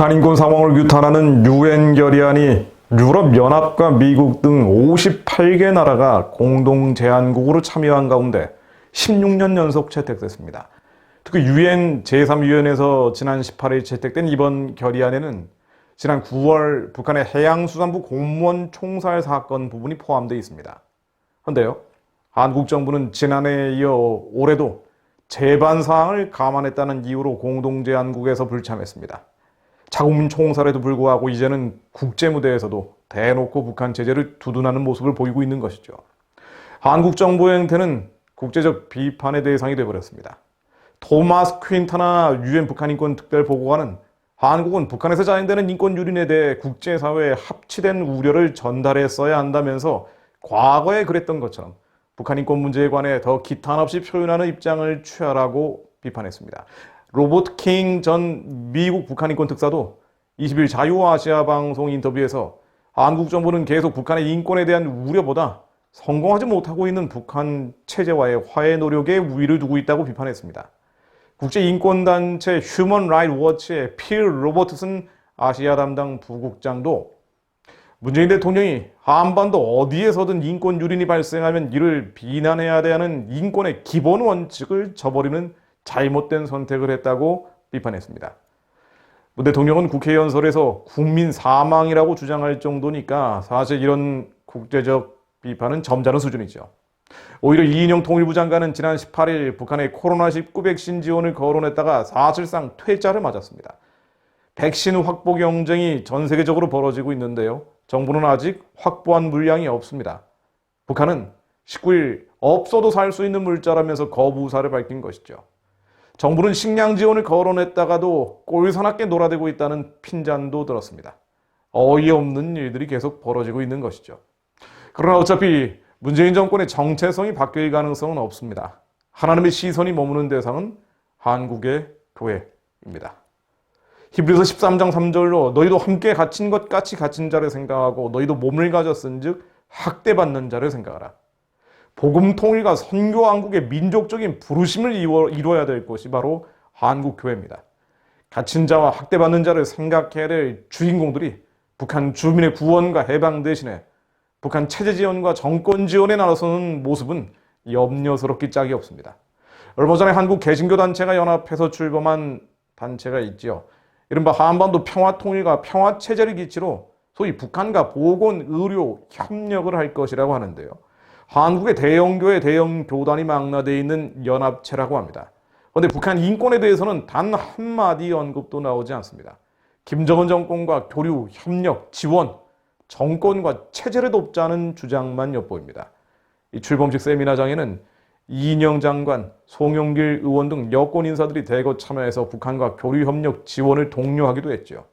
북한 인권 상황을 규탄하는 유엔 결의안이 유럽 연합과 미국 등 58개 나라가 공동 제안국으로 참여한 가운데 16년 연속 채택됐습니다. 특히 유엔 제3위원회에서 지난 18일 채택된 이번 결의안에는 지난 9월 북한의 해양수산부 공무원 총살 사건 부분이 포함되어 있습니다. 그런데요, 한국 정부는 지난해에 이어 올해도 재반 사항을 감안했다는 이유로 공동 제안국에서 불참했습니다. 자국민 총살에도 불구하고 이제는 국제무대에서도 대놓고 북한 제재를 두둔하는 모습을 보이고 있는 것이죠. 한국 정부의 행태는 국제적 비판의 대상이 되어버렸습니다. 토마스 퀸타나 유엔 북한 인권 특별 보고관은 한국은 북한에서 자행되는 인권 유린에 대해 국제사회에 합치된 우려를 전달했어야 한다면서 과거에 그랬던 것처럼 북한 인권 문제에 관해 더 기탄 없이 표현하는 입장을 취하라고 비판했습니다. 로버트 킹 전 미국 북한 인권 특사도 20일 자유아시아 방송 인터뷰에서 한국 정부는 계속 북한의 인권에 대한 우려보다 성공하지 못하고 있는 북한 체제와의 화해 노력에 우위를 두고 있다고 비판했습니다. 국제인권단체 휴먼 라이트 워치의 필 로버트슨 아시아 담당 부국장도 문재인 대통령이 한반도 어디에서든 인권 유린이 발생하면 이를 비난해야 하는 인권의 기본 원칙을 저버리는 잘못된 선택을 했다고 비판했습니다. 문 대통령은 국회 연설에서 국민 사망이라고 주장할 정도니까 사실 이런 국제적 비판은 점잖은 수준이죠. 오히려 이인영 통일부 장관은 지난 18일 북한의 코로나19 백신 지원을 거론했다가 사실상 퇴짜를 맞았습니다. 백신 확보 경쟁이 전 세계적으로 벌어지고 있는데요. 정부는 아직 확보한 물량이 없습니다. 북한은 19일 없어도 살 수 있는 물자라면서 거부 의사를 밝힌 것이죠. 정부는 식량 지원을 거론했다가도 꼴사납게 놀아대고 있다는 핀잔도 들었습니다. 어이없는 일들이 계속 벌어지고 있는 것이죠. 그러나 어차피 문재인 정권의 정체성이 바뀔 가능성은 없습니다. 하나님의 시선이 머무는 대상은 한국의 교회입니다. 히브리서 13장 3절로 너희도 함께 갇힌 것 같이 갇힌 자를 생각하고 너희도 몸을 가졌은즉 학대받는 자를 생각하라. 복음 통일과 선교 왕국의 민족적인 부르심을 이루어야 될 것이 바로 한국 교회입니다. 갇힌 자와 학대받는 자를 생각해야 될 주인공들이 북한 주민의 구원과 해방 대신에 북한 체제 지원과 정권 지원에 나서는 모습은 염려스럽기 짝이 없습니다. 얼마 전에 한국 개신교 단체가 연합해서 출범한 단체가 있지요. 이른바 한반도 평화 통일과 평화 체제를 기치로 소위 북한과 보건, 의료 협력을 할 것이라고 하는데요. 한국의 대형교회, 대형 교단이 망라되어 있는 연합체라고 합니다. 그런데 북한 인권에 대해서는 단 한마디 언급도 나오지 않습니다. 김정은 정권과 교류, 협력, 지원, 정권과 체제를 돕자는 주장만 엿보입니다. 이 출범식 세미나장에는 이인영 장관, 송영길 의원 등 여권 인사들이 대거 참여해서 북한과 교류 협력 지원을 독려하기도 했죠.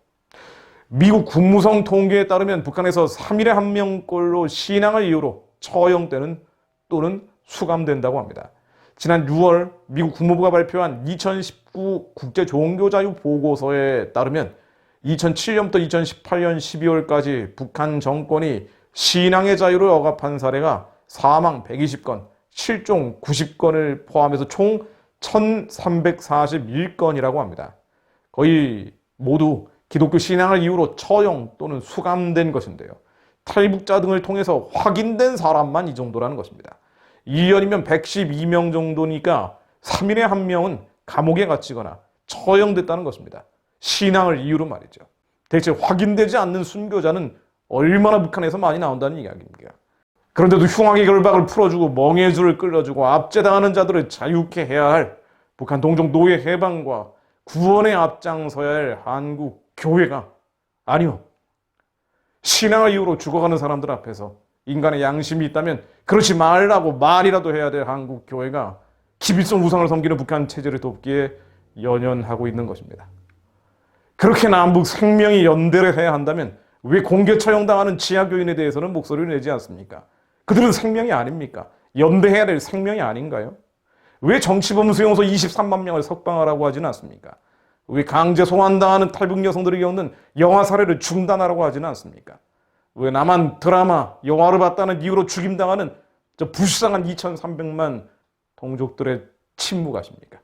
미국 국무성 통계에 따르면 북한에서 3일에 한 명꼴로 신앙을 이유로 처형되는 또는 수감된다고 합니다. 지난 6월 미국 국무부가 발표한 2019 국제 종교자유 보고서에 따르면 2007년부터 2018년 12월까지 북한 정권이 신앙의 자유를 억압한 사례가 사망 120건, 실종 90건을 포함해서 총 1341건이라고 합니다. 거의 모두 기독교 신앙을 이유로 처형 또는 수감된 것인데요. 탈북자 등을 통해서 확인된 사람만 이 정도라는 것입니다. 2년이면 112명 정도니까 3일에 한 명은 감옥에 갇히거나 처형됐다는 것입니다. 신앙을 이유로 말이죠. 대체 확인되지 않는 순교자는 얼마나 북한에서 많이 나온다는 이야기입니다. 그런데도 흉악의 결박을 풀어주고 멍해줄을 끌어주고 압제당하는 자들을 자유케 해야 할 북한 동족 노예 해방과 구원에 앞장서야 할 한국 교회가 아니요. 신앙을 이유로 죽어가는 사람들 앞에서 인간의 양심이 있다면 그렇지 말라고 말이라도 해야 될 한국 교회가 기빌성 우상을 섬기는 북한 체제를 돕기에 연연하고 있는 것입니다. 그렇게 남북 생명이 연대를 해야 한다면 왜 공개 처형당하는 지하교인에 대해서는 목소리를 내지 않습니까? 그들은 생명이 아닙니까? 연대해야 될 생명이 아닌가요? 왜 정치범 수용소 23만 명을 석방하라고 하지는 않습니까? 왜 강제 송환당하는 탈북 여성들이 겪는 영화 사례를 중단하라고 하지는 않습니까? 왜 나만 드라마, 영화를 봤다는 이유로 죽임당하는 저 불쌍한 2,300만 동족들의 침묵하십니까?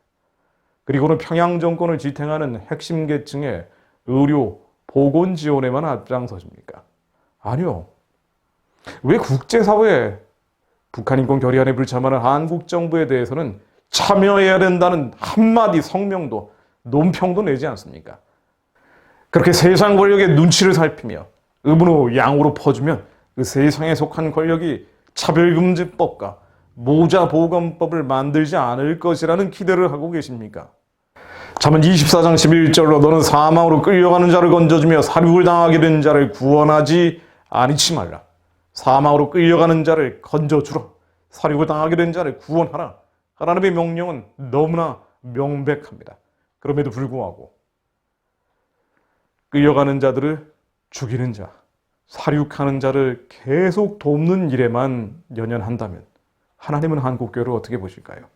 그리고는 평양 정권을 지탱하는 핵심 계층의 의료, 보건 지원에만 앞장서십니까? 아니요. 왜 국제사회에 북한 인권 결의안에 불참하는 한국 정부에 대해서는 참여해야 된다는 한마디 성명도 논평도 내지 않습니까? 그렇게 세상 권력의 눈치를 살피며 음으로 양으로 퍼주면 그 세상에 속한 권력이 차별금지법과 모자보건법을 만들지 않을 것이라는 기대를 하고 계십니까? 잠언 24장 11절로 너는 사망으로 끌려가는 자를 건져주며 사륙을 당하게 된 자를 구원하지 아니치 말라. 사망으로 끌려가는 자를 건져주라. 사륙을 당하게 된 자를 구원하라. 하나님의 명령은 너무나 명백합니다. 그럼에도 불구하고 끌려가는 자들을 죽이는 자, 사륙하는 자를 계속 돕는 일에만 연연한다면 하나님은 한국교회를 어떻게 보실까요?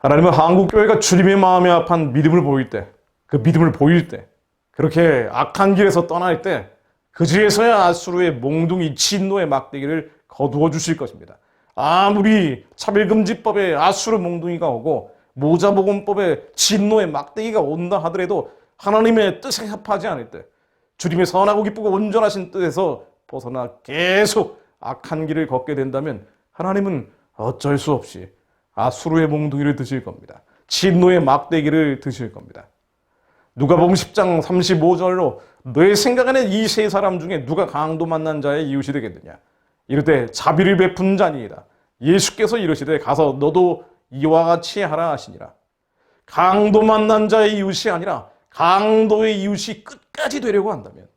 하나님은 한국교회가 주님의 마음에 합한 믿음을 보일 때, 그 믿음을 보일 때, 그렇게 악한 길에서 떠날 때, 그지에서야 아수르의 몽둥이 진노의 막대기를 거두어 주실 것입니다. 아무리 차별금지법에 아수르 몽둥이가 오고 모자보건법에 진노의 막대기가 온다 하더라도 하나님의 뜻에 합하지 않을 때, 주님의 선하고 기쁘고 온전하신 뜻에서 벗어나 계속 악한 길을 걷게 된다면 하나님은 어쩔 수 없이 아수르의 몽둥이를 드실 겁니다. 진노의 막대기를 드실 겁니다. 누가복음 10장 35절로 너의 생각 안에 이세 사람 중에 누가 강도 만난 자의 이웃이 되겠느냐? 때 자비를 베푼 자니이다. 예수께서 이르시되 가서 너도 이와 같이 하라 하시니라. 강도 만난 자의 이웃이 아니라 강도의 이웃이 끝까지 되려고 한다면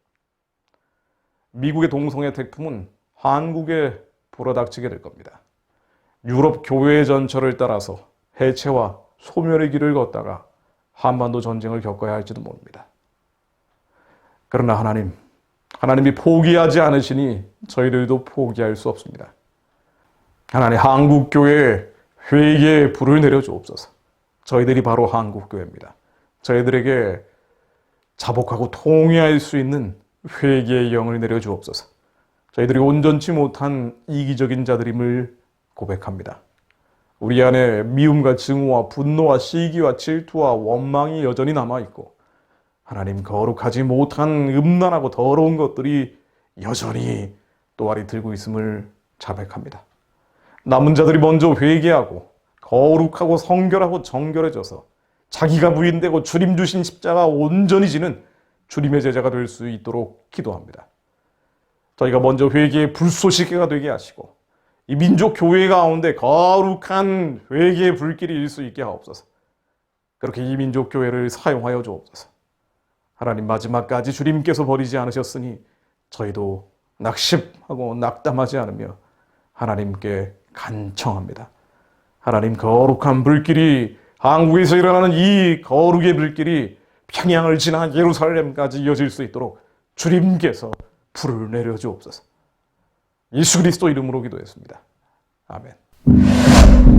미국의 동성애 태풍은 한국에 불어닥치게 될 겁니다. 유럽 교회의 전철을 따라서 해체와 소멸의 길을 걷다가 한반도 전쟁을 겪어야 할지도 모릅니다. 그러나 하나님, 하나님이 포기하지 않으시니 저희들도 포기할 수 없습니다. 하나님, 한국교회에 회개의 불을 내려주옵소서. 저희들이 바로 한국교회입니다. 저희들에게 자복하고 통회할 수 있는 회개의 영을 내려주옵소서. 저희들이 온전치 못한 이기적인 자들임을 고백합니다. 우리 안에 미움과 증오와 분노와 시기와 질투와 원망이 여전히 남아 있고 하나님 거룩하지 못한 음란하고 더러운 것들이 여전히 또아리 들고 있음을 자백합니다. 남은 자들이 먼저 회개하고 거룩하고 성결하고 정결해져서 자기가 부인되고 주님 주신 십자가 온전히 지는 주님의 제자가 될 수 있도록 기도합니다. 저희가 먼저 회개의 불쏘시개가 되게 하시고 이 민족 교회 가운데 거룩한 회개의 불길이 일 수 있게 하옵소서. 그렇게 이 민족 교회를 사용하여 주옵소서. 하나님 마지막까지 주님께서 버리지 않으셨으니 저희도 낙심하고 낙담하지 않으며 하나님께 간청합니다. 하나님 거룩한 불길이 한국에서 일어나는 이 거룩의 불길이 평양을 지나 예루살렘까지 이어질 수 있도록 주님께서 불을 내려 주옵소서. 예수 그리스도 이름으로 기도했습니다. 아멘.